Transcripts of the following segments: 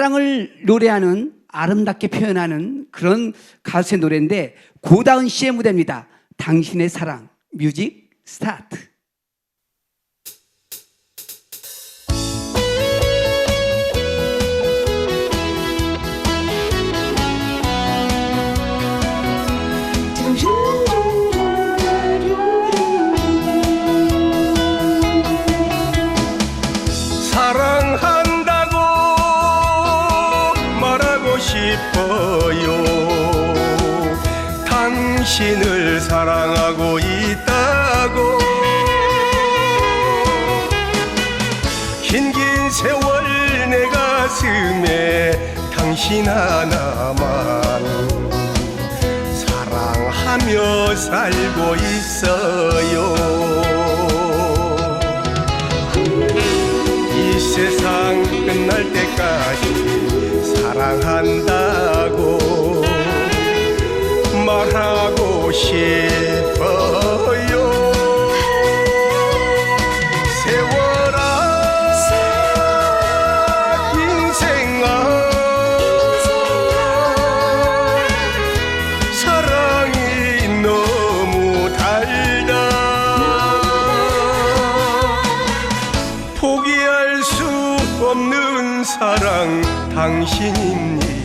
사랑을 노래하는 아름답게 표현하는 그런 가수의 노래인데 고다은 씨의 무대입니다. 당신의 사랑 뮤직 스타트. 당신을 사랑하고 있다고. 긴긴 세월 내 가슴에 당신 하나만 사랑하며 살고 있어요. 이 세상 끝날 때까지 사랑한다 싶어요. 세월아 인생아. 사랑이 너무 달다. 포기할 수 없는 사랑 당신입니다.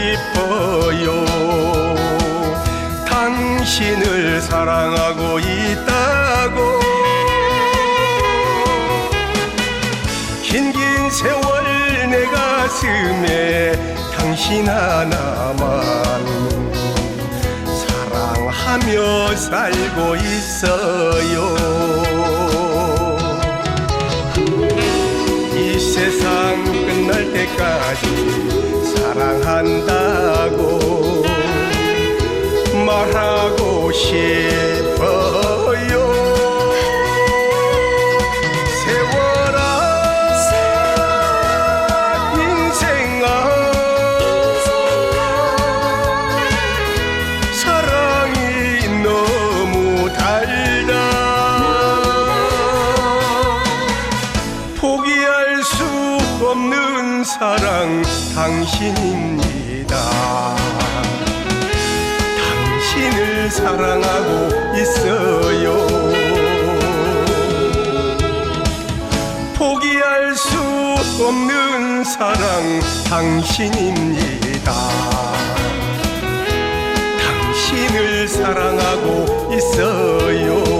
싶어요. 당신을 사랑하고 있다고. 긴긴 세월 내 가슴에 당신 하나만 사랑하며 살고 있어요. 이 세상 끝날 때까지 사랑한다고 말하고 싶 없는 사랑 당신입니다. 당신을 사랑하고 있어요. 포기할 수 없는 사랑 당신입니다. 당신을 사랑하고 있어요.